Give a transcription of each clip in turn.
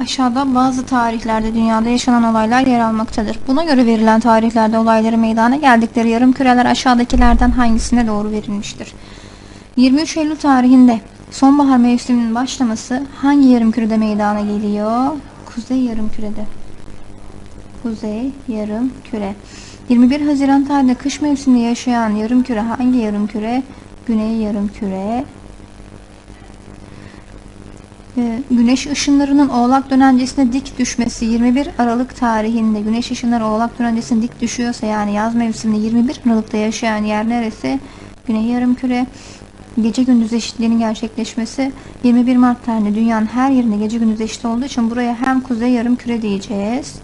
Aşağıda bazı tarihlerde dünyada yaşanan olaylar yer almaktadır. Buna göre verilen tarihlerde olayları meydana geldikleri yarım küreler aşağıdakilerden hangisine doğru verilmiştir? 23 Eylül tarihinde sonbahar mevsiminin başlaması hangi yarım kürede meydana geliyor? Kuzey yarım kürede. Kuzey yarım küre. 21 Haziran tarihinde kış mevsiminde yaşayan yarım küre hangi yarım küre? Güney yarım küre. Ee, Güneş ışınlarının Oğlak dönencesine dik düşmesi 21 Aralık tarihinde Güneş ışınları Oğlak dönencesine dik düşüyorsa yani yaz mevsiminde 21 Aralık'ta yaşayan yer neresi? Güney yarımküre. Gece gündüz eşitliğinin gerçekleşmesi 21 Mart tarihinde dünyanın her yerinde gece gündüz eşit olduğu için buraya hem kuzey yarımküre diyeceğiz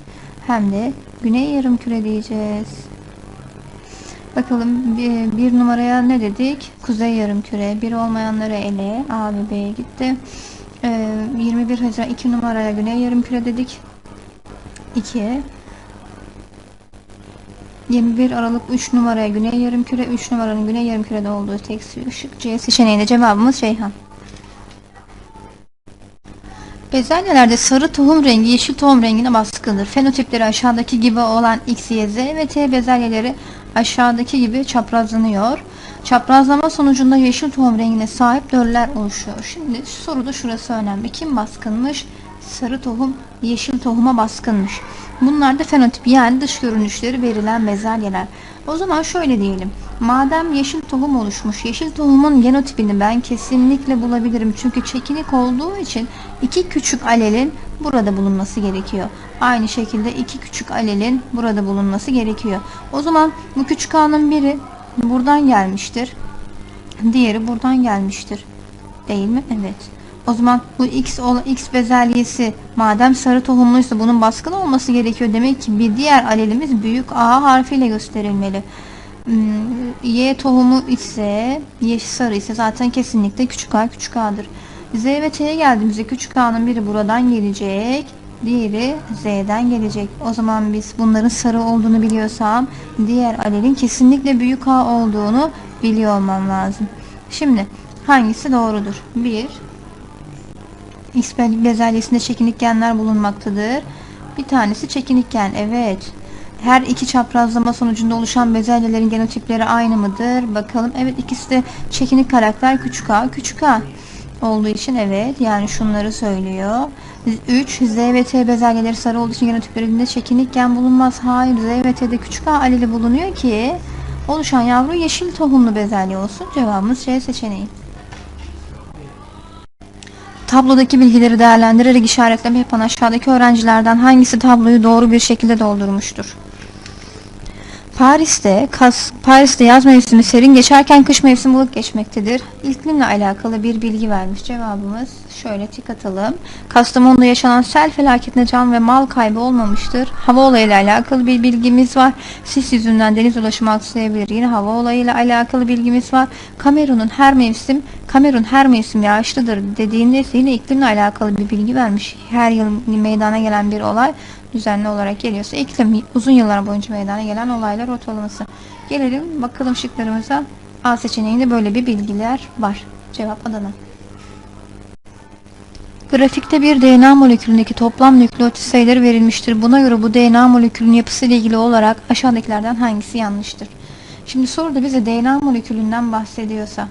hem de güney yarımküre diyeceğiz. Bakalım bir, bir numaraya ne dedik? Kuzey yarımküre. Bir olmayanları ele. A ve B'ye gitti. Ee, 21 Haziran 2 numaraya güney yarımküre dedik. 2 21 Aralık 3 numaraya güney yarımküre 3 numaranın güney yarımkürede olduğu tek ışık C seçeneğinde cevabımız Ceyhan. Bezelyelerde sarı tohum rengi yeşil tohum rengine baskındır. Fenotipleri aşağıdaki gibi olan X, Y, Z ve T bezelyeleri aşağıdaki gibi çaprazlanıyor. Çaprazlama sonucunda yeşil tohum rengine sahip döller oluşuyor. Şimdi soruda şurası önemli. Kim baskınmış? Sarı tohum yeşil tohuma baskınmış. Bunlar da fenotip yani dış görünüşleri verilen bezelyeler. O zaman şöyle diyelim. Madem yeşil tohum oluşmuş, yeşil tohumun genotipini ben kesinlikle bulabilirim. Çünkü çekinik olduğu için iki küçük alelin burada bulunması gerekiyor. Aynı şekilde iki küçük alelin burada bulunması gerekiyor. O zaman bu küçük A'nın biri buradan gelmiştir. Diğeri buradan gelmiştir. Değil mi? Evet. O zaman bu X X bezelyesi madem sarı tohumluysa bunun baskın olması gerekiyor. Demek ki bir diğer alelimiz büyük A harfiyle gösterilmeli. Hmm, Y tohumu ise yeşil sarı ise zaten kesinlikle küçük A küçük A'dır. Z ve T'ye geldiğimizde küçük A'nın biri buradan gelecek. Diğeri Z'den gelecek. O zaman biz bunların sarı olduğunu biliyorsam diğer alelin kesinlikle büyük A olduğunu biliyor olmam lazım. Şimdi hangisi doğrudur? 1 X bezelyesinde çekinik genler bulunmaktadır. Bir tanesi çekinik gen. Evet. Her iki çaprazlama sonucunda oluşan bezelyelerin genotipleri aynı mıdır? Bakalım. Evet ikisi de çekinik karakter küçük a küçük a olduğu için evet. Yani şunları söylüyor. 3. Z ve T bezelyeleri sarı olduğu için genotiplerinde çekinik gen bulunmaz. Hayır. Z ve T'de küçük a aleli bulunuyor ki oluşan yavru yeşil tohumlu bezelye olsun. Cevabımız C seçeneği. Tablodaki bilgileri değerlendirerek işaretleme yapan aşağıdaki öğrencilerden hangisi tabloyu doğru bir şekilde doldurmuştur? Paris'te Kas, Paris'te yaz mevsimi serin geçerken kış mevsimi ılık geçmektedir. İklimle alakalı bir bilgi vermiş cevabımız. Şöyle tik atalım. Kastamonu'da yaşanan sel felaketinde can ve mal kaybı olmamıştır. Hava olayıyla alakalı bir bilgimiz var. Sis yüzünden deniz ulaşımı aksayabilir. Yine hava olayıyla alakalı bilgimiz var. Kamerun'un her mevsim Kamerun her mevsim yağışlıdır dediğinde ise yine iklimle alakalı bir bilgi vermiş. Her yıl meydana gelen bir olay düzenli olarak geliyorsa iklim uzun yıllar boyunca meydana gelen olaylar ortalaması. Gelelim bakalım şıklarımıza. A seçeneğinde böyle bir bilgiler var. Cevap Adana. Grafikte bir DNA molekülündeki toplam nükleotit sayıları verilmiştir. Buna göre bu DNA molekülünün yapısı ile ilgili olarak aşağıdakilerden hangisi yanlıştır? Şimdi soruda bize DNA molekülünden bahsediyorsa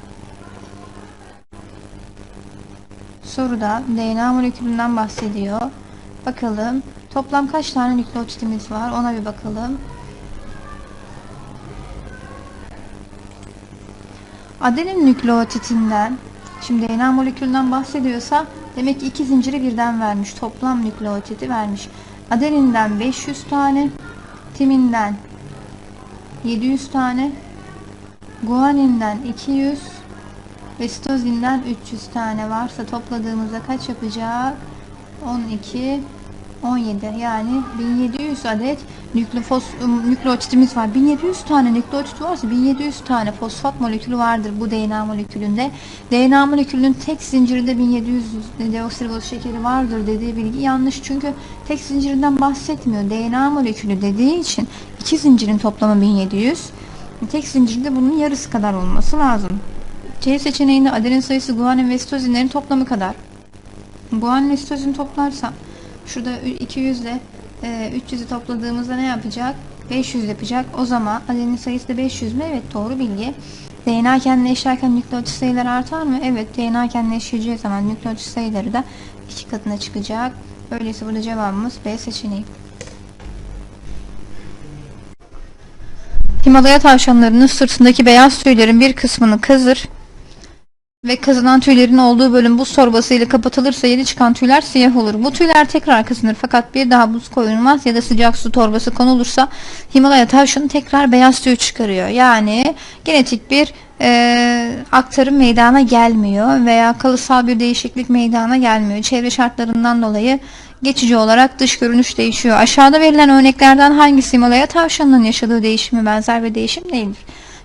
soruda DNA molekülünden bahsediyor. Bakalım toplam kaç tane nükleotitimiz var ona bir bakalım. Adenin nükleotitinden şimdi DNA molekülünden bahsediyorsa demek ki iki zinciri birden vermiş. Toplam nükleotiti vermiş. Adeninden 500 tane, timinden 700 tane, guaninden 200 ve sitozinden 300 tane varsa topladığımızda kaç yapacak? 12 17 yani 1700 adet nükleofos, nükleotitimiz var. 1700 tane nükleotit varsa 1700 tane fosfat molekülü vardır bu DNA molekülünde. DNA molekülünün tek zincirinde 1700 deoksiriboz şekeri vardır dediği bilgi yanlış. Çünkü tek zincirinden bahsetmiyor. DNA molekülü dediği için iki zincirin toplamı 1700. Tek zincirde bunun yarısı kadar olması lazım. C seçeneğinde adenin sayısı guanin ve sitozinlerin toplamı kadar. Guanin ve sitozin toplarsam Şurada 200 ile e, 300'ü topladığımızda ne yapacak? 500 yapacak. O zaman adenin sayısı da 500 mü? Evet doğru bilgi. DNA kendine nükleotit sayıları artar mı? Evet DNA kendine zaman nükleotit sayıları da iki katına çıkacak. Öyleyse burada cevabımız B seçeneği. Himalaya tavşanlarının sırtındaki beyaz tüylerin bir kısmını kazır ve kazınan tüylerin olduğu bölüm buz torbası ile kapatılırsa yeni çıkan tüyler siyah olur. Bu tüyler tekrar kazınır fakat bir daha buz koyulmaz ya da sıcak su torbası konulursa Himalaya tavşanı tekrar beyaz tüy çıkarıyor. Yani genetik bir e, aktarım meydana gelmiyor veya kalıtsal bir değişiklik meydana gelmiyor. Çevre şartlarından dolayı geçici olarak dış görünüş değişiyor. Aşağıda verilen örneklerden hangisi Himalaya tavşanının yaşadığı değişimi benzer bir değişim değildir?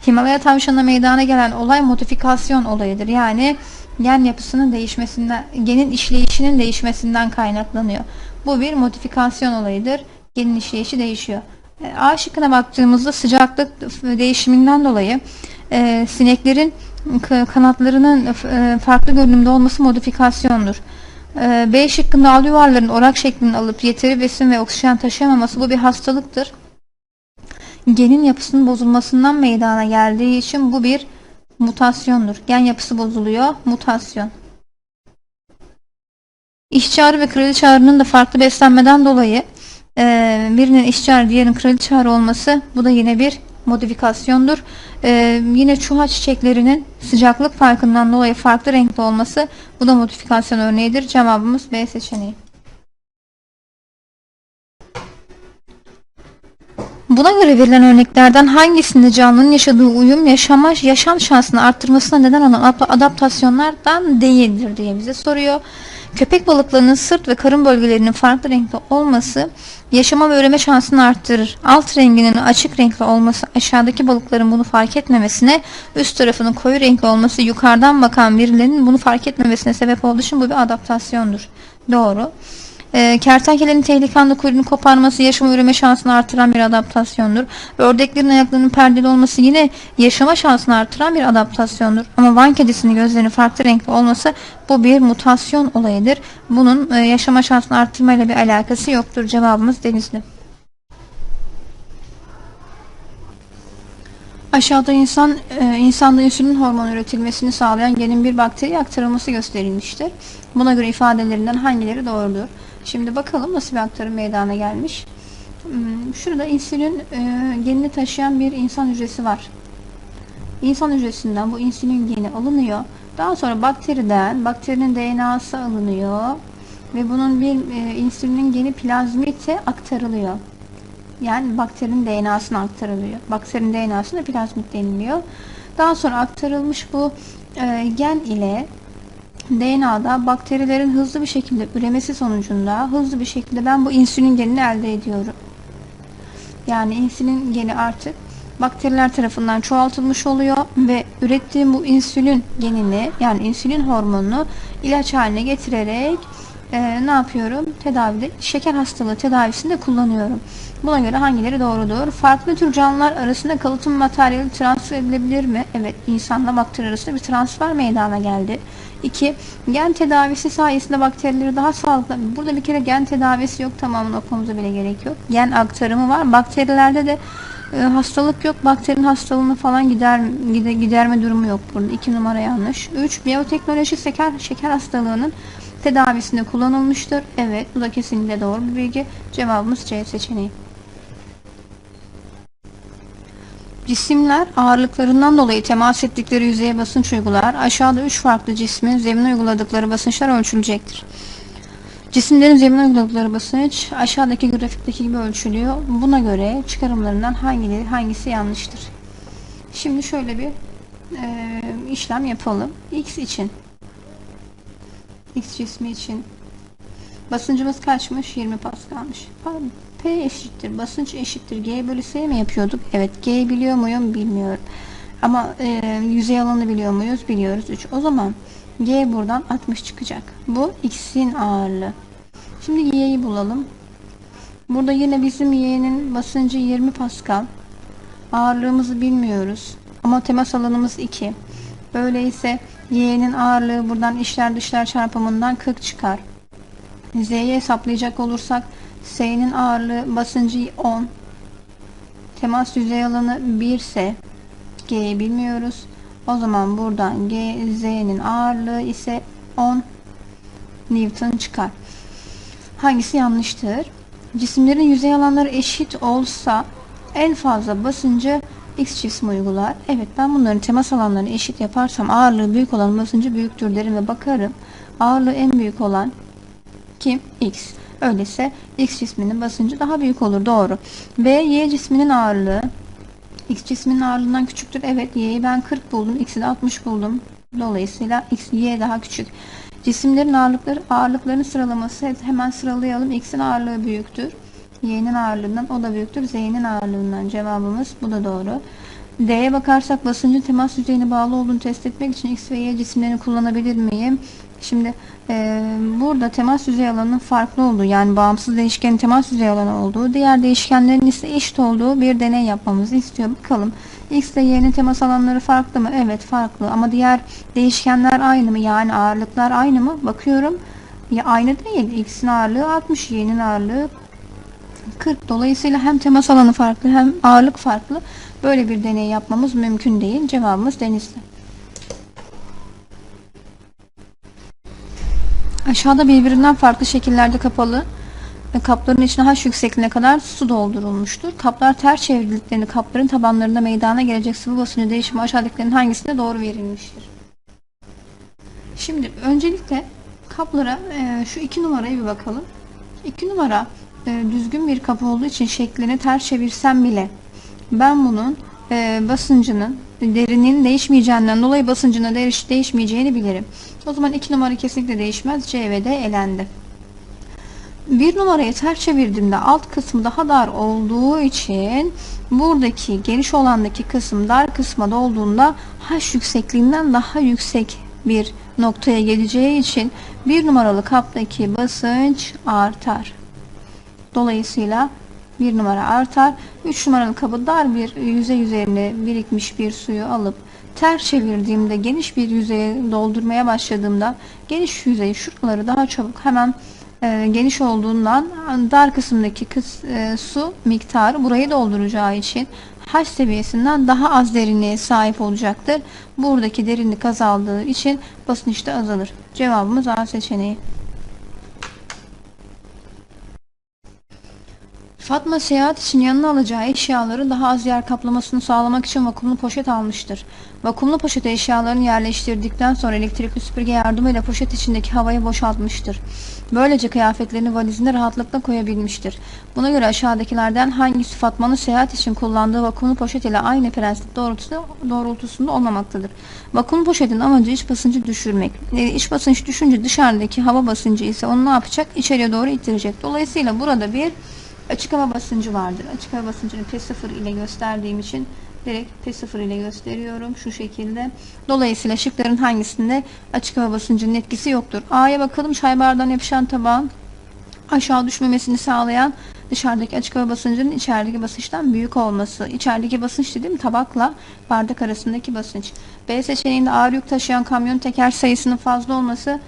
Himalaya tavşanına meydana gelen olay modifikasyon olayıdır. Yani gen yapısının değişmesinden, genin işleyişinin değişmesinden kaynaklanıyor. Bu bir modifikasyon olayıdır. Genin işleyişi değişiyor. E, A şıkkına baktığımızda sıcaklık değişiminden dolayı e, sineklerin kanatlarının e, farklı görünümde olması modifikasyondur. E, B şıkkında al yuvarların orak şeklini alıp yeteri besin ve oksijen taşıyamaması bu bir hastalıktır genin yapısının bozulmasından meydana geldiği için bu bir mutasyondur. Gen yapısı bozuluyor. Mutasyon. İşçi arı ve kraliçe arının da farklı beslenmeden dolayı e, birinin işçi arı diğerinin kraliçe arı olması bu da yine bir modifikasyondur. E, yine çuha çiçeklerinin sıcaklık farkından dolayı farklı renkli olması bu da modifikasyon örneğidir. Cevabımız B seçeneği. Buna göre verilen örneklerden hangisinde canlının yaşadığı uyum yaşama, yaşam şansını arttırmasına neden olan adaptasyonlardan değildir diye bize soruyor. Köpek balıklarının sırt ve karın bölgelerinin farklı renkli olması yaşama ve üreme şansını arttırır. Alt renginin açık renkli olması aşağıdaki balıkların bunu fark etmemesine, üst tarafının koyu renkli olması yukarıdan bakan birilerinin bunu fark etmemesine sebep olduğu için bu bir adaptasyondur. Doğru. E, kertenkelenin tehlike kuyruğunu koparması yaşama üreme şansını artıran bir adaptasyondur. Ördeklerin ayaklarının perdeli olması yine yaşama şansını artıran bir adaptasyondur. Ama van kedisinin gözlerinin farklı renkli olması bu bir mutasyon olayıdır. Bunun e, yaşama şansını arttırmayla bir alakası yoktur. Cevabımız denizli. Aşağıda insan e, insanda insülin hormonu üretilmesini sağlayan genin bir bakteri aktarılması gösterilmiştir. Buna göre ifadelerinden hangileri doğrudur? Şimdi bakalım nasıl bir aktarım meydana gelmiş. Hmm, şurada insülin e, genini taşıyan bir insan hücresi var. İnsan hücresinden bu insülin geni alınıyor. Daha sonra bakteriden bakterinin DNA'sı alınıyor ve bunun bir e, insülinin geni plazmite aktarılıyor. Yani bakterinin DNA'sına aktarılıyor. Bakterinin DNA'sına plazmit deniliyor. Daha sonra aktarılmış bu e, gen ile DNA'da bakterilerin hızlı bir şekilde üremesi sonucunda hızlı bir şekilde ben bu insülin genini elde ediyorum. Yani insülin geni artık bakteriler tarafından çoğaltılmış oluyor ve ürettiğim bu insülin genini yani insülin hormonunu ilaç haline getirerek e, ne yapıyorum? Tedavide şeker hastalığı tedavisinde kullanıyorum. Buna göre hangileri doğrudur? Farklı tür canlılar arasında kalıtım materyali transfer edilebilir mi? Evet, insanla bakteri arasında bir transfer meydana geldi. 2. Gen tedavisi sayesinde bakterileri daha sağlıklı. Burada bir kere gen tedavisi yok tamamını okumamıza bile gerek yok. Gen aktarımı var. Bakterilerde de e, hastalık yok. Bakterinin hastalığını falan gider, gider giderme durumu yok burada. 2 numara yanlış. 3. Biyoteknoloji şeker, şeker hastalığının tedavisinde kullanılmıştır. Evet bu da kesinlikle doğru bir bilgi. Cevabımız C seçeneği. Cisimler ağırlıklarından dolayı temas ettikleri yüzeye basınç uygular. Aşağıda 3 farklı cismin zemine uyguladıkları basınçlar ölçülecektir. Cisimlerin zemine uyguladıkları basınç aşağıdaki grafikteki gibi ölçülüyor. Buna göre çıkarımlarından hangileri hangisi yanlıştır? Şimdi şöyle bir e, işlem yapalım. X için X cismi için basıncımız kaçmış? 20 paskalmış. Pardon. P eşittir. Basınç eşittir. G bölü S mi yapıyorduk? Evet. G biliyor muyum? Bilmiyorum. Ama e, yüzey alanı biliyor muyuz? Biliyoruz. 3. O zaman G buradan 60 çıkacak. Bu X'in ağırlığı. Şimdi Y'yi bulalım. Burada yine bizim Y'nin basıncı 20 Pascal. Ağırlığımızı bilmiyoruz. Ama temas alanımız 2. Öyleyse Y'nin ağırlığı buradan işler dışlar çarpımından 40 çıkar. Z'yi hesaplayacak olursak S'nin ağırlığı basıncı 10. Temas yüzey alanı 1 ise G'yi bilmiyoruz. O zaman buradan G, Z'nin ağırlığı ise 10 Newton çıkar. Hangisi yanlıştır? Cisimlerin yüzey alanları eşit olsa en fazla basıncı X cismi uygular. Evet ben bunların temas alanlarını eşit yaparsam ağırlığı büyük olan basıncı büyüktür derim ve bakarım. Ağırlığı en büyük olan kim? X. Öyleyse X cisminin basıncı daha büyük olur. Doğru. B, Y cisminin ağırlığı X cisminin ağırlığından küçüktür. Evet Y'yi ben 40 buldum. X'i de 60 buldum. Dolayısıyla X, Y daha küçük. Cisimlerin ağırlıkları, ağırlıklarının sıralaması hemen sıralayalım. X'in ağırlığı büyüktür. Y'nin ağırlığından o da büyüktür. Z'nin ağırlığından cevabımız bu da doğru. D'ye bakarsak basıncın temas yüzeyine bağlı olduğunu test etmek için X ve Y cisimlerini kullanabilir miyim? Şimdi e, burada temas yüzey alanının farklı olduğu yani bağımsız değişkenin temas yüzey alanı olduğu diğer değişkenlerin ise eşit olduğu bir deney yapmamızı istiyor. Bakalım X ile Y'nin temas alanları farklı mı? Evet farklı ama diğer değişkenler aynı mı? Yani ağırlıklar aynı mı? Bakıyorum ya aynı değil. X'in ağırlığı 60, Y'nin ağırlığı 40. Dolayısıyla hem temas alanı farklı hem ağırlık farklı. Böyle bir deney yapmamız mümkün değil. Cevabımız denizli. Aşağıda birbirinden farklı şekillerde kapalı ve kapların içine H yüksekliğine kadar su doldurulmuştur. Kaplar ters çevrildiklerinde kapların tabanlarında meydana gelecek sıvı basıncı değişimi aşağıdakilerin hangisinde doğru verilmiştir? Şimdi öncelikle kaplara e, şu iki numaraya bir bakalım. İki numara e, düzgün bir kapı olduğu için şeklini ters çevirsem bile ben bunun e, basıncının derinin değişmeyeceğinden dolayı basıncının değiş, değişmeyeceğini bilirim. O zaman 2 numara kesinlikle değişmez. C ve D elendi. Bir numarayı ters çevirdiğimde alt kısmı daha dar olduğu için buradaki geniş olandaki kısım dar kısma dolduğunda H yüksekliğinden daha yüksek bir noktaya geleceği için bir numaralı kaptaki basınç artar. Dolayısıyla bir numara artar. 3 numaralı kabı dar bir yüzey üzerine birikmiş bir suyu alıp ters çevirdiğimde geniş bir yüzeye doldurmaya başladığımda geniş yüzey şuraları daha çabuk hemen e, geniş olduğundan dar kısımdaki kıs, e, su miktarı burayı dolduracağı için H seviyesinden daha az derinliğe sahip olacaktır. Buradaki derinlik azaldığı için basınç da azalır. Cevabımız A seçeneği. Fatma seyahat için yanına alacağı eşyaları daha az yer kaplamasını sağlamak için vakumlu poşet almıştır. Vakumlu poşete eşyalarını yerleştirdikten sonra elektrikli süpürge yardımıyla poşet içindeki havayı boşaltmıştır. Böylece kıyafetlerini valizine rahatlıkla koyabilmiştir. Buna göre aşağıdakilerden hangisi Fatma'nın seyahat için kullandığı vakumlu poşet ile aynı prensip doğrultusunda, doğrultusunda olmamaktadır. Vakumlu poşetin amacı iç basıncı düşürmek. E, iç basınç düşünce dışarıdaki hava basıncı ise onu ne yapacak? İçeriye doğru ittirecek. Dolayısıyla burada bir Açık hava basıncı vardır. Açık hava basıncını P0 ile gösterdiğim için direkt P0 ile gösteriyorum şu şekilde. Dolayısıyla şıkların hangisinde açık hava basıncının etkisi yoktur. A'ya bakalım çay bardağına yapışan taban aşağı düşmemesini sağlayan dışarıdaki açık hava basıncının içerideki basınçtan büyük olması. İçerideki basınç dediğim tabakla bardak arasındaki basınç. B seçeneğinde ağır yük taşıyan kamyon teker sayısının fazla olması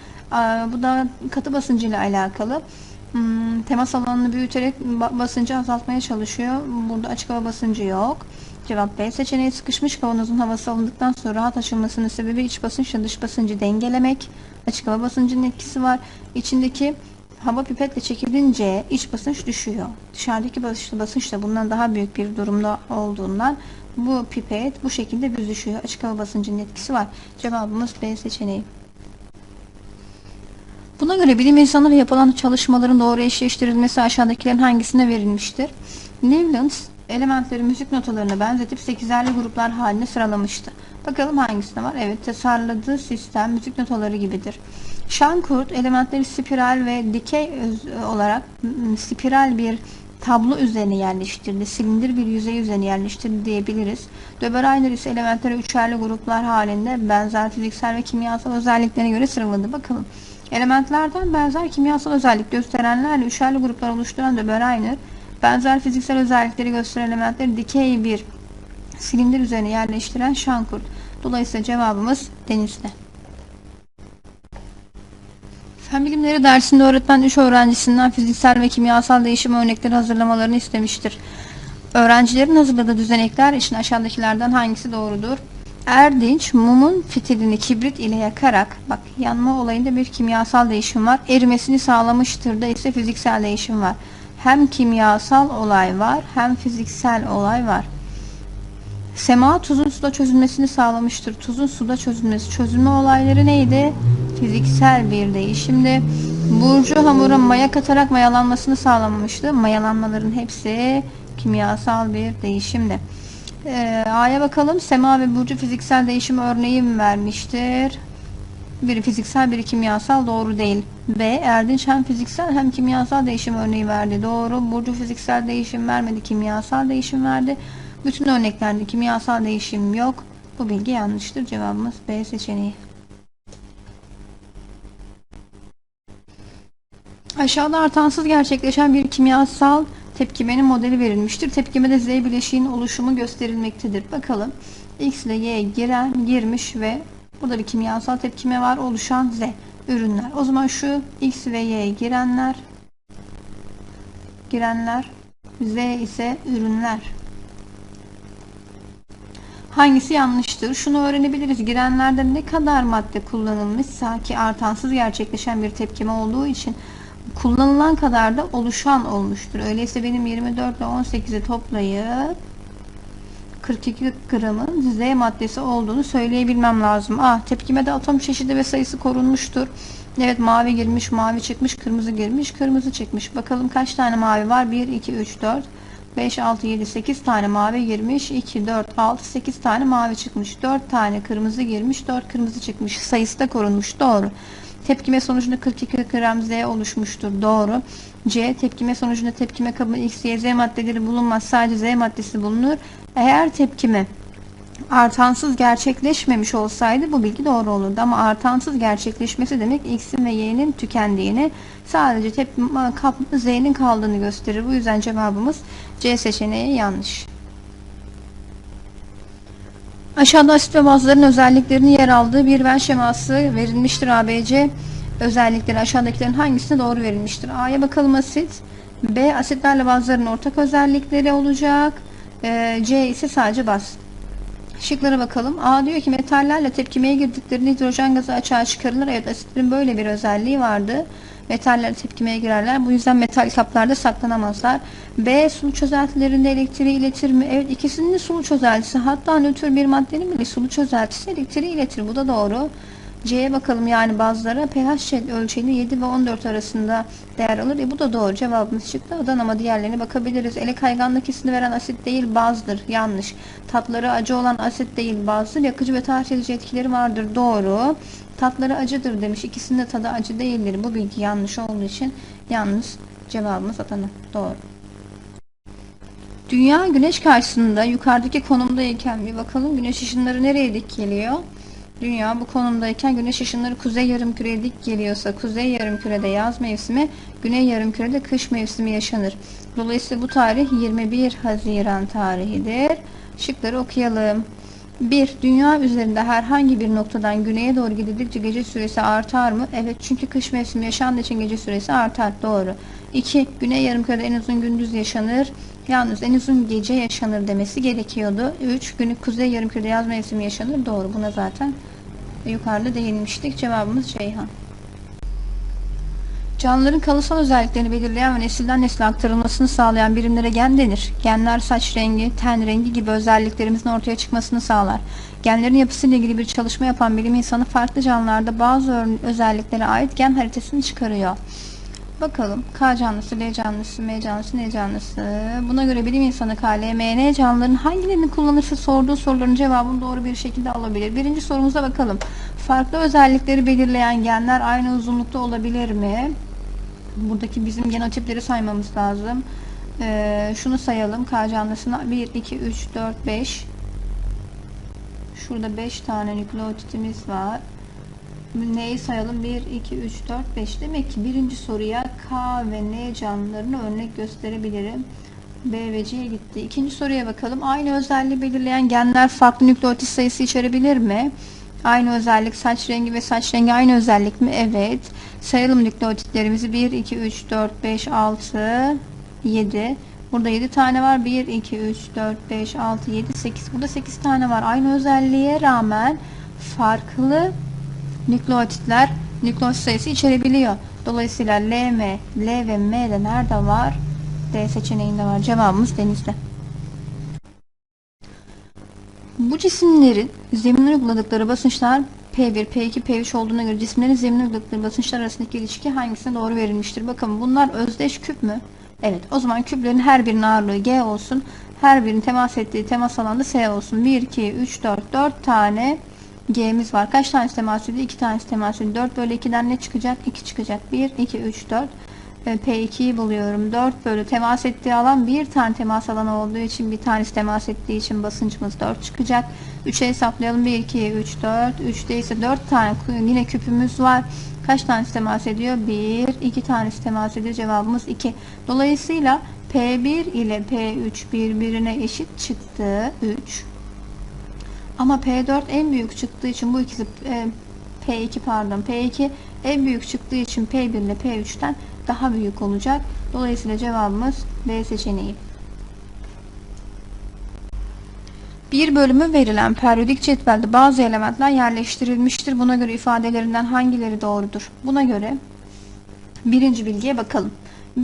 bu da katı basıncı ile alakalı. Hmm, temas alanını büyüterek basıncı azaltmaya çalışıyor. Burada açık hava basıncı yok. Cevap B seçeneği sıkışmış kavanozun havası alındıktan sonra rahat açılmasının sebebi iç basınçla dış basıncı dengelemek. Açık hava basıncının etkisi var. İçindeki hava pipetle çekilince iç basınç düşüyor. Dışarıdaki basınç, da bundan daha büyük bir durumda olduğundan bu pipet bu şekilde büzüşüyor. Açık hava basıncının etkisi var. Cevabımız B seçeneği. Buna göre bilim insanı ve yapılan çalışmaların doğru eşleştirilmesi aşağıdakilerin hangisine verilmiştir? Newlands elementleri müzik notalarına benzetip 8'erli gruplar haline sıralamıştı. Bakalım hangisinde var? Evet, tasarladığı sistem müzik notaları gibidir. Shankurt elementleri spiral ve dikey olarak spiral bir tablo üzerine yerleştirdi. Silindir bir yüzey üzerine yerleştirdi diyebiliriz. Döbereiner ise elementleri üçerli gruplar halinde benzer fiziksel ve kimyasal özelliklerine göre sıraladı. Bakalım. Elementlerden benzer kimyasal özellik gösterenlerle üçerli gruplar oluşturan de Böreiner, benzer fiziksel özellikleri gösteren elementleri dikey bir silindir üzerine yerleştiren Shankurt. Dolayısıyla cevabımız denizde. Fen bilimleri dersinde öğretmen 3 öğrencisinden fiziksel ve kimyasal değişim örnekleri hazırlamalarını istemiştir. Öğrencilerin hazırladığı düzenekler için aşağıdakilerden hangisi doğrudur? Erdinç mumun fitilini kibrit ile yakarak bak yanma olayında bir kimyasal değişim var. Erimesini sağlamıştır da ise fiziksel değişim var. Hem kimyasal olay var hem fiziksel olay var. Sema tuzun suda çözülmesini sağlamıştır. Tuzun suda çözülmesi. Çözülme olayları neydi? Fiziksel bir değişimdi. Burcu hamura maya katarak mayalanmasını sağlamamıştı. Mayalanmaların hepsi kimyasal bir değişimdi. Ee, A'ya bakalım. Sema ve Burcu fiziksel değişim örneği mi vermiştir? Biri fiziksel biri kimyasal doğru değil. B. Erdinç hem fiziksel hem kimyasal değişim örneği verdi. Doğru. Burcu fiziksel değişim vermedi. Kimyasal değişim verdi. Bütün örneklerde kimyasal değişim yok. Bu bilgi yanlıştır. Cevabımız B seçeneği. Aşağıda artansız gerçekleşen bir kimyasal tepkimenin modeli verilmiştir. Tepkimede Z bileşiğin oluşumu gösterilmektedir. Bakalım. X ile Y giren, girmiş ve burada bir kimyasal tepkime var. Oluşan Z ürünler. O zaman şu X ve Y girenler girenler Z ise ürünler. Hangisi yanlıştır? Şunu öğrenebiliriz. Girenlerde ne kadar madde kullanılmışsa ki artansız gerçekleşen bir tepkime olduğu için kullanılan kadar da oluşan olmuştur. Öyleyse benim 24 ile 18'i toplayıp 42 gramın Z maddesi olduğunu söyleyebilmem lazım. Ah tepkimede atom çeşidi ve sayısı korunmuştur. Evet mavi girmiş, mavi çıkmış, kırmızı girmiş, kırmızı çıkmış. Bakalım kaç tane mavi var? 1, 2, 3, 4, 5, 6, 7, 8 tane mavi girmiş. 2, 4, 6, 8 tane mavi çıkmış. 4 tane kırmızı girmiş, 4 kırmızı çıkmış. Sayısı da korunmuş. Doğru. Tepkime sonucunda 42 gram Z oluşmuştur. Doğru. C. Tepkime sonucunda tepkime kabı X, Y, Z maddeleri bulunmaz. Sadece Z maddesi bulunur. Eğer tepkime artansız gerçekleşmemiş olsaydı bu bilgi doğru olurdu. Ama artansız gerçekleşmesi demek X'in ve Y'nin tükendiğini sadece tepkime Z'nin kaldığını gösterir. Bu yüzden cevabımız C seçeneği yanlış. Aşağıda asit ve bazların özelliklerinin yer aldığı bir Venn şeması verilmiştir. ABC özellikleri aşağıdakilerin hangisine doğru verilmiştir? A'ya bakalım asit. B asitlerle bazların ortak özellikleri olacak. Ee, C ise sadece baz. Şıklara bakalım. A diyor ki metallerle tepkimeye girdiklerinde hidrojen gazı açığa çıkarılır. Evet asitlerin böyle bir özelliği vardı. Metaller tepkimeye girerler. Bu yüzden metal kaplarda saklanamazlar. B sulu çözeltilerinde elektriği iletir mi? Evet ikisinin de sulu çözeltisi. Hatta nötr bir maddenin bile sulu çözeltisi elektriği iletir. Bu da doğru. C'ye bakalım yani bazıları pH ölçeğinde 7 ve 14 arasında değer alır. E bu da doğru. Cevabımız çıktı. Odan ama diğerlerine bakabiliriz. Ele kayganlık hissini veren asit değil bazdır. Yanlış. Tatları acı olan asit değil bazdır. Yakıcı ve tahriş edici etkileri vardır. Doğru. Tatları acıdır demiş. İkisinin de tadı acı değildir. Bu bilgi yanlış olduğu için yalnız cevabımız Adana. Doğru. Dünya güneş karşısında yukarıdaki konumdayken bir bakalım güneş ışınları nereye dik geliyor? Dünya bu konumdayken güneş ışınları kuzey yarımküreye dik geliyorsa kuzey yarımkürede yaz mevsimi, güney yarımkürede kış mevsimi yaşanır. Dolayısıyla bu tarih 21 Haziran tarihidir. Şıkları okuyalım. 1. Dünya üzerinde herhangi bir noktadan güneye doğru gidildikçe gece süresi artar mı? Evet çünkü kış mevsimi yaşandığı için gece süresi artar. Doğru. 2. Güney yarımkürede en uzun gündüz yaşanır. Yalnız en uzun gece yaşanır demesi gerekiyordu. 3. Günü kuzey yarımkürede yaz mevsimi yaşanır. Doğru. Buna zaten yukarıda değinmiştik. Cevabımız Ceyhan. Canlıların kalıtsal özelliklerini belirleyen ve nesilden nesile aktarılmasını sağlayan birimlere gen denir. Genler saç rengi, ten rengi gibi özelliklerimizin ortaya çıkmasını sağlar. Genlerin yapısıyla ilgili bir çalışma yapan bilim insanı farklı canlılarda bazı özelliklere ait gen haritasını çıkarıyor. Bakalım K canlısı, L canlısı, M canlısı, N canlısı. Buna göre bilim insanı K, L, M, N canlıların hangilerini kullanırsa sorduğu soruların cevabını doğru bir şekilde alabilir. Birinci sorumuza bakalım. Farklı özellikleri belirleyen genler aynı uzunlukta olabilir mi? Buradaki bizim genotipleri saymamız lazım. Ee, şunu sayalım. K canlısına 1, 2, 3, 4, 5. Şurada 5 tane nükleotitimiz var. Neyi sayalım? 1, 2, 3, 4, 5. Demek ki birinci soruya K ve N canlılarını örnek gösterebilirim. B ve C gitti. İkinci soruya bakalım. Aynı özelliği belirleyen genler farklı nükleotit sayısı içerebilir mi? Aynı özellik saç rengi ve saç rengi aynı özellik mi? Evet. Sayalım nükleotitlerimizi 1, 2, 3, 4, 5, 6, 7. Burada 7 tane var. 1, 2, 3, 4, 5, 6, 7, 8. Burada 8 tane var. Aynı özelliğe rağmen farklı nükleotitler nükleotit sayısı içerebiliyor. Dolayısıyla L, M, L ve M de nerede var? D seçeneğinde var. Cevabımız denizde. Bu cisimlerin zeminine uyguladıkları basınçlar P1, P2, P3 olduğuna göre cisimlerin zeminine uyguladıkları basınçlar arasındaki ilişki hangisine doğru verilmiştir? Bakın bunlar özdeş küp mü? Evet. O zaman küplerin her birinin ağırlığı G olsun. Her birinin temas ettiği temas alanı S olsun. 1, 2, 3, 4, 4 tane G'miz var. Kaç tanesi temas ediyor? 2 tanesi temas ediyor. 4 bölü 2'den ne çıkacak? 2 çıkacak. 1, 2, 3, 4. P2'yi buluyorum. 4 bölü temas ettiği alan bir tane temas alanı olduğu için bir tanesi temas ettiği için basıncımız 4 çıkacak. 3'e hesaplayalım. 1, 2, 3, 4. 3'te ise 4 tane yine küpümüz var. Kaç tanesi temas ediyor? 1, 2 tanesi temas ediyor. Cevabımız 2. Dolayısıyla P1 ile P3 birbirine eşit çıktı. 3. Ama P4 en büyük çıktığı için bu ikisi e, P2 pardon P2 en büyük çıktığı için P1 ile P3'ten daha büyük olacak. Dolayısıyla cevabımız B seçeneği. Bir bölümü verilen periyodik cetvelde bazı elementler yerleştirilmiştir. Buna göre ifadelerinden hangileri doğrudur? Buna göre birinci bilgiye bakalım.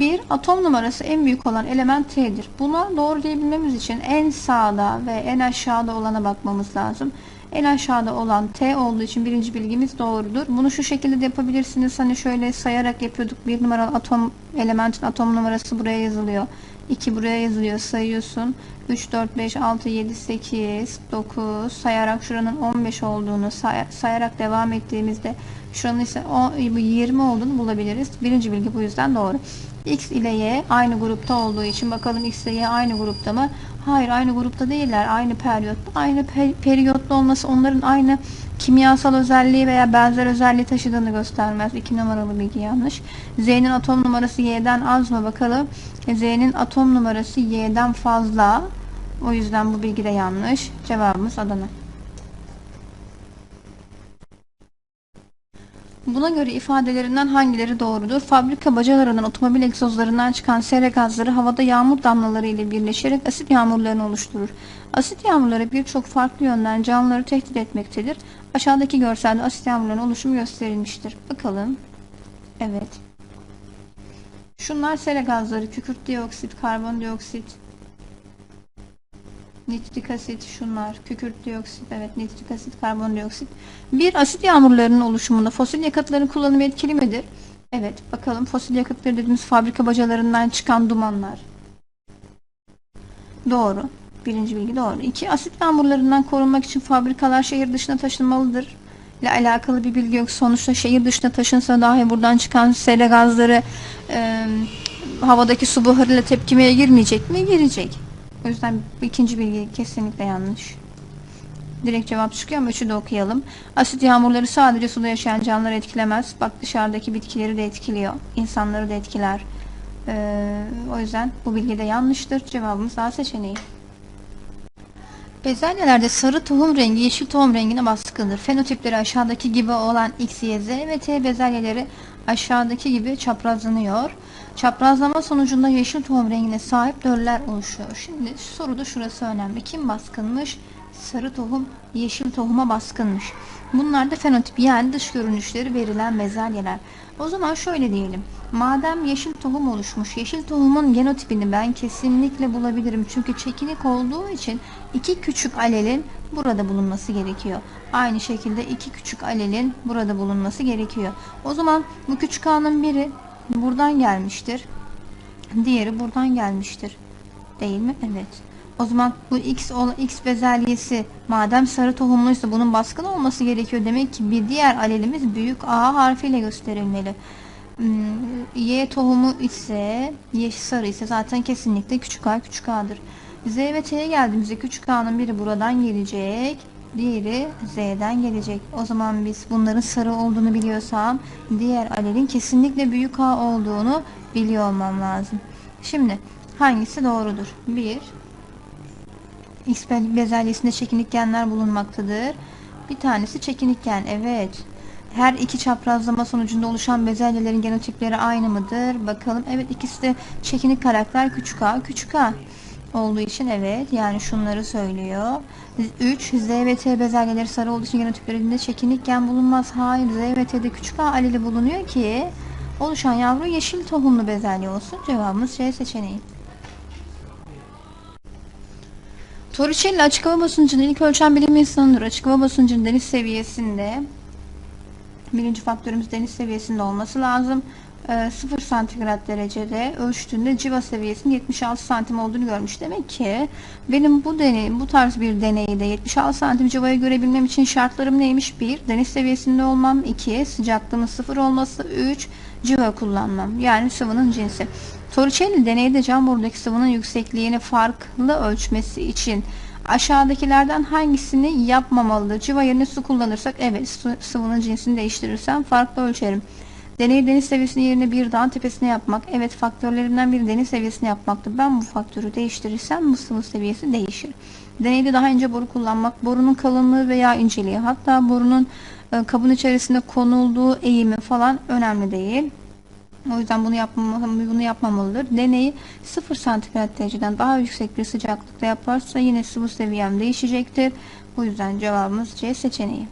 1. Atom numarası en büyük olan element T'dir. Buna doğru diyebilmemiz için en sağda ve en aşağıda olana bakmamız lazım. En aşağıda olan T olduğu için birinci bilgimiz doğrudur. Bunu şu şekilde de yapabilirsiniz. Hani şöyle sayarak yapıyorduk. Bir numaralı atom elementin atom numarası buraya yazılıyor. 2 buraya yazılıyor. Sayıyorsun. 3, 4, 5, 6, 7, 8, 9 sayarak şuranın 15 olduğunu say sayarak devam ettiğimizde şuranın ise 20 olduğunu bulabiliriz. Birinci bilgi bu yüzden doğru. X ile Y aynı grupta olduğu için bakalım X ile Y aynı grupta mı? Hayır aynı grupta değiller. Aynı periyotta. Aynı per periyotta olması onların aynı kimyasal özelliği veya benzer özelliği taşıdığını göstermez. 2 numaralı bilgi yanlış. Z'nin atom numarası Y'den az mı bakalım. Z'nin atom numarası Y'den fazla. O yüzden bu bilgi de yanlış. Cevabımız Adana. Buna göre ifadelerinden hangileri doğrudur? Fabrika bacalarından otomobil egzozlarından çıkan sera gazları havada yağmur damlaları ile birleşerek asit yağmurlarını oluşturur. Asit yağmurları birçok farklı yönden canlıları tehdit etmektedir. Aşağıdaki görselde asit yağmurlarının oluşumu gösterilmiştir. Bakalım. Evet. Şunlar sera gazları. Kükürt dioksit, karbondioksit, nitrik asit şunlar, kükürt dioksit, evet nitrik asit, karbondioksit. Bir asit yağmurlarının oluşumunda fosil yakıtların kullanımı etkili midir? Evet, bakalım fosil yakıtları dediğimiz fabrika bacalarından çıkan dumanlar. Doğru. Birinci bilgi doğru. İki, asit yağmurlarından korunmak için fabrikalar şehir dışına taşınmalıdır. ile alakalı bir bilgi yok. Sonuçta şehir dışına taşınsa dahi buradan çıkan sera gazları e, havadaki su buharıyla tepkimeye girmeyecek mi? Girecek. O yüzden ikinci bilgi kesinlikle yanlış. Direkt cevap çıkıyor ama üçü de okuyalım. Asit yağmurları sadece suda yaşayan canlıları etkilemez. Bak dışarıdaki bitkileri de etkiliyor. İnsanları da etkiler. Ee, o yüzden bu bilgi de yanlıştır. Cevabımız A seçeneği. Bezelyelerde sarı tohum rengi yeşil tohum rengine baskındır. Fenotipleri aşağıdaki gibi olan X, Y, Z ve T bezelyeleri aşağıdaki gibi çaprazlanıyor. Çaprazlama sonucunda yeşil tohum rengine sahip döller oluşuyor. Şimdi soruda şurası önemli. Kim baskınmış? Sarı tohum yeşil tohuma baskınmış. Bunlar da fenotip yani dış görünüşleri verilen bezelyeler. O zaman şöyle diyelim. Madem yeşil tohum oluşmuş, yeşil tohumun genotipini ben kesinlikle bulabilirim. Çünkü çekinik olduğu için iki küçük alelin burada bulunması gerekiyor. Aynı şekilde iki küçük alelin burada bulunması gerekiyor. O zaman bu küçük A'nın biri buradan gelmiştir. Diğeri buradan gelmiştir. Değil mi? Evet. O zaman bu X X bezelyesi madem sarı tohumluysa bunun baskın olması gerekiyor. Demek ki bir diğer alelimiz büyük A harfiyle gösterilmeli. Hmm, y tohumu ise yeşil sarı ise zaten kesinlikle küçük A küçük A'dır. Z ve T'ye geldiğimizde küçük A'nın biri buradan gelecek. Diğeri Z'den gelecek. O zaman biz bunların sarı olduğunu biliyorsam diğer alelin kesinlikle büyük A olduğunu biliyor olmam lazım. Şimdi hangisi doğrudur? 1 X bezelyesinde çekinik genler bulunmaktadır. Bir tanesi çekinikken. Evet. Her iki çaprazlama sonucunda oluşan bezelyelerin genotipleri aynı mıdır? Bakalım. Evet ikisi de çekinik karakter küçük a küçük a olduğu için evet yani şunları söylüyor. 3. Z ve T bezelyeleri sarı olduğu için genotiplerinde çekinik gen bulunmaz. Hayır Z ve T'de küçük a aleli bulunuyor ki oluşan yavru yeşil tohumlu bezelye olsun. Cevabımız C seçeneği. Torricelli açık hava basıncının ilk ölçen bilim insanıdır. Açık hava basıncının deniz seviyesinde birinci faktörümüz deniz seviyesinde olması lazım. Ee, 0 santigrat derecede ölçtüğünde civa seviyesinin 76 santim olduğunu görmüş. Demek ki benim bu deney, bu tarz bir deneyde 76 santim civayı görebilmem için şartlarım neymiş? 1. Deniz seviyesinde olmam. 2. Sıcaklığımın 0 olması. 3. Civa kullanmam. Yani sıvının cinsi. Torricelli deneyde cam borudaki sıvının yüksekliğini farklı ölçmesi için aşağıdakilerden hangisini yapmamalıdır? Civa yerine su kullanırsak evet sıvının cinsini değiştirirsem farklı ölçerim. Deney deniz seviyesini yerine bir dağın tepesine yapmak. Evet faktörlerimden biri deniz seviyesini yapmaktır. Ben bu faktörü değiştirirsem bu sıvı seviyesi değişir. Deneyde daha ince boru kullanmak. Borunun kalınlığı veya inceliği hatta borunun e, kabın içerisinde konulduğu eğimi falan önemli değil. O yüzden bunu yapmamalı, bunu yapmamalıdır. Deneyi 0 santigrat dereceden daha yüksek bir sıcaklıkta yaparsa yine sıvı seviyem değişecektir. Bu yüzden cevabımız C seçeneği.